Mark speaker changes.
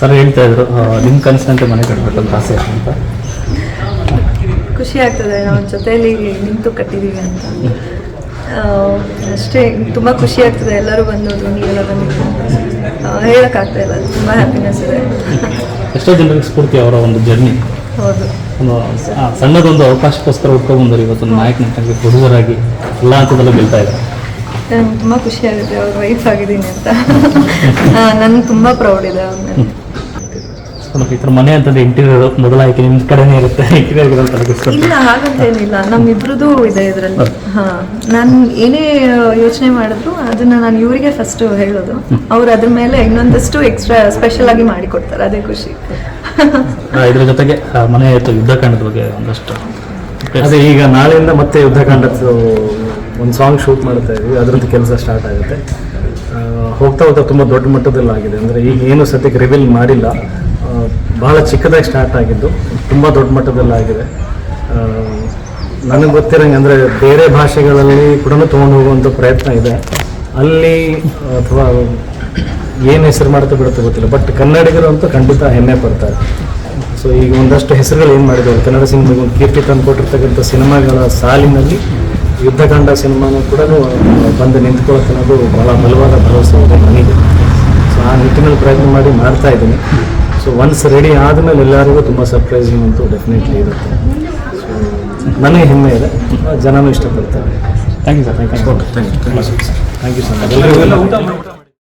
Speaker 1: Sir ಹೇಳ್ತಾ ಇದ್ರು ನಿಮ್ ನಿಮ್ಮ ಕನಸಿನಂತೆ ಮನೆ ಕಟ್ಟಬೇಕಂತ ಆಸೆ ಅಂತ.
Speaker 2: ಖುಷಿ ಆಗ್ತದೆ ನಾವು ಜೊತೆಯಲ್ಲಿ ನಿಂತು ಕಟ್ಟಿದ್ದೀವಿ ಅಂತ. ಅಷ್ಟೇ ತುಂಬ ಖುಷಿ ಆಗ್ತದೆ ಎಲ್ಲರೂ ಬಂದೋದು ನೀವೆಲ್ಲ ಬಂದಿದ್ದು ಹೇಳಕ್ಕಾಗ್ತಾ ಇಲ್ಲ ತುಂಬ ಹ್ಯಾಪಿನೆಸ್ ಇದೆ.
Speaker 1: ಎಷ್ಟೋ ಜನರಿಗೆ ಸ್ಫೂರ್ತಿ ಅವರ ಒಂದು ಜರ್ನಿ
Speaker 2: ಹೌದು.
Speaker 1: ಸಣ್ಣದೊಂದು ಅವಕಾಶಕ್ಕೋಸ್ಕರ ಹುಡ್ಕೊಂಡ್ಬಂದರು ಇವತ್ತೊಂದು ನಾಯಕ ನಟನಿಗೆ ಆಗಿ ಎಲ್ಲ ಹಂತದಲ್ಲೂ ಬೀಳ್ತಾ ಇದ್ದಾರೆ.
Speaker 2: ನನಗೆ ತುಂಬ ಖುಷಿ ಆಗುತ್ತೆ ಅವ್ರ ವೈಫ್ ಆಗಿದ್ದೀನಿ ಅಂತ. ನನಗೆ ತುಂಬ ಪ್ರೌಡ್ ಇದೆ ಅವ್ರ ಮೇಲೆ.
Speaker 1: ಸೊ ಈ ಥರ ಮನೆ ಅಂತಂದ್ರೆ ಇಂಟೀರಿಯರ್ ಮೊದಲ ಆಯ್ಕೆ ನಿಮ್ಮ ಕಡೆನೇ ಇರುತ್ತೆ. ಇಂಟೀರಿಯರ್
Speaker 2: ಇಲ್ಲ ಹಾಗಂತ ಏನಿಲ್ಲ. ನಮ್ಮಿಬ್ರದ್ದು ಇದೆ ಇದರಲ್ಲಿ. ಹಾ. ನಾನು ಏನೇ ಯೋಚನೆ ಮಾಡಿದ್ರು ಅದನ್ನ ನಾನು ಇವರಿಗೆ ಫಸ್ಟ್ ಹೇಳೋದು. ಅವ್ರು ಅದ್ರ ಮೇಲೆ ಇನ್ನೊಂದಷ್ಟು ಎಕ್ಸ್ಟ್ರಾ ಸ್ಪೆಷಲ್ ಆಗಿ ಮಾಡಿಕೊಡ್ತಾರೆ. ಅದೇ ಖುಷಿ.
Speaker 1: ಇದ್ರ ಜೊತೆಗೆ ಮನೆ ಆಯ್ತು ಯುದ್ಧಕಾಂಡದ ಬಗ್ಗೆ ಒಂದಷ್ಟು
Speaker 3: ಅದೇ ಈಗ ನಾಳೆಯಿಂದ ಮತ್ತೆ ಯುದ್ಧಕಾಂಡದ್ದು ಒಂದು ಸಾಂಗ್ ಶೂಟ್ ಮಾಡ್ತಾ ಇದ್ವಿ ಅದರದ್ದು ಕೆಲಸ ಸ್ಟಾರ್ಟ್ ಆಗುತ್ತೆ. ಹೋಗ್ತಾ ಹೋಗ್ತಾ ತುಂಬ ದೊಡ್ಡ ಮಟ್ಟದಲ್ಲಿ ಆಗಿದೆ ಅಂದರೆ ಈಗ ಏನು ಸದ್ಯಕ್ಕೆ ರಿವೀಲ್ ಮಾಡಿಲ್ಲ. ಬಹಳ ಚಿಕ್ಕದಾಗಿ ಸ್ಟಾರ್ಟ್ ಆಗಿದ್ದು, ತುಂಬ ದೊಡ್ಡ ಮಟ್ಟದಲ್ಲಿ ಆಗಿದೆ. ನನಗೆ ಗೊತ್ತಿರಂಗೆ ಅಂದರೆ ಬೇರೆ ಭಾಷೆಗಳಲ್ಲಿ ಕೂಡ ತೊಗೊಂಡು ಹೋಗುವಂಥ ಪ್ರಯತ್ನ ಇದೆ. ಅಲ್ಲಿ, ಅಥವಾ ಏನು ಹೆಸರು ಮಾಡುತ್ತೆ ಬಿಡುತ್ತೆ ಗೊತ್ತಿಲ್ಲ ಬಟ್ ಕನ್ನಡಿಗರು ಅಂತೂ ಖಂಡಿತ ಹೆಮ್ಮೆ ಪಡ್ತಾರೆ. ಸೊ ಈಗ ಒಂದಷ್ಟು ಹೆಸರುಗಳು ಏನು ಮಾಡಿದ್ದಾರೆ, ಕನ್ನಡ ಸಿನಿಮಾಗೆ ಒಂದು ಕೀರ್ತಿ ತಂದು ಕೊಟ್ಟಿರ್ತಕ್ಕಂಥ ಸಿನಿಮಾಗಳ ಸಾಲಿನಲ್ಲಿ ಯುದ್ಧಕಾಂಡ ಸಿನಿಮಾನು ಕೂಡ ಬಂದು ನಿಂತ್ಕೊಳ್ಳೋಕೆ ಅನ್ನೋದು ಭಾಳ ಬಲವಾದ ಭರವಸೆ ಇದೆ ನನಗೆ ಸೊ ಆ ನಿಟ್ಟಿನಲ್ಲಿ ಪ್ರಯತ್ನ ಮಾಡಿ ಮಾಡ್ತಾ ಇದ್ದೀನಿ. ಸೊ ಒನ್ಸ್ ರೆಡಿ ಆದಮೇಲೆ ಎಲ್ಲರಿಗೂ ತುಂಬ ಸರ್ಪ್ರೈಸಿಂಗ್ ಅಂತೂ ಡೆಫಿನೆಟ್ಲಿ ಇರುತ್ತೆ. ಸೊ ನನಗೆ ಹೆಮ್ಮೆ ಇದೆ. ಜನನೂ ಇಷ್ಟಪಡ್ತಾರೆ.
Speaker 1: Thank you sir thank you
Speaker 3: thank you sir thank you ಎಲ್ಲರಿಗೂ